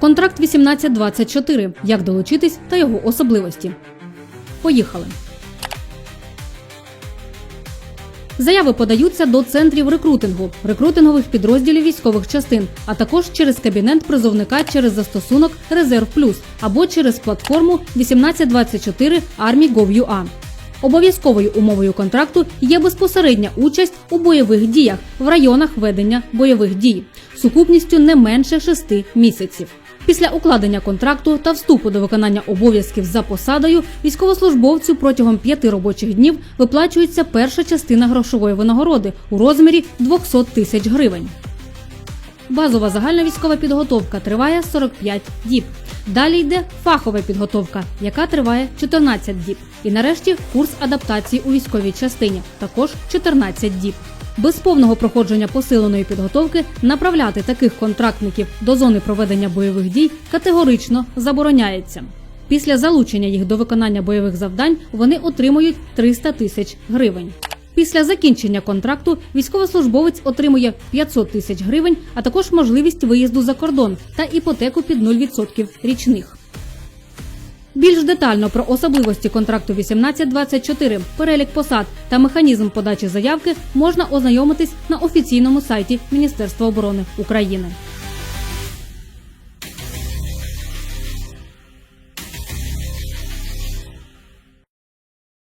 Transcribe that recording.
Контракт 1824. Як долучитись та його особливості. Поїхали. Заяви подаються до центрів рекрутингу, рекрутингових підрозділів військових частин, а також через кабінет призовника через застосунок Резерв Плюс або через платформу 1824 Army.gov.ua. Обов'язковою умовою контракту є безпосередня участь у бойових діях в районах ведення бойових дій сукупністю не менше 6 місяців. Після укладення контракту та вступу до виконання обов'язків за посадою військовослужбовцю протягом п'яти робочих днів виплачується перша частина грошової винагороди у розмірі 200 тисяч гривень. Базова загальна військова підготовка триває 45 діб. Далі йде фахова підготовка, яка триває 14 діб. І нарешті курс адаптації у військовій частині, також 14 діб. Без повного проходження посиленої підготовки направляти таких контрактників до зони проведення бойових дій категорично забороняється. Після залучення їх до виконання бойових завдань вони отримують 300 тисяч гривень. Після закінчення контракту військовослужбовець отримує 500 тисяч гривень, а також можливість виїзду за кордон та іпотеку під 0% річних. Більш детально про особливості контракту 1824, перелік посад та механізм подачі заявки можна ознайомитись на офіційному сайті Міністерства оборони України.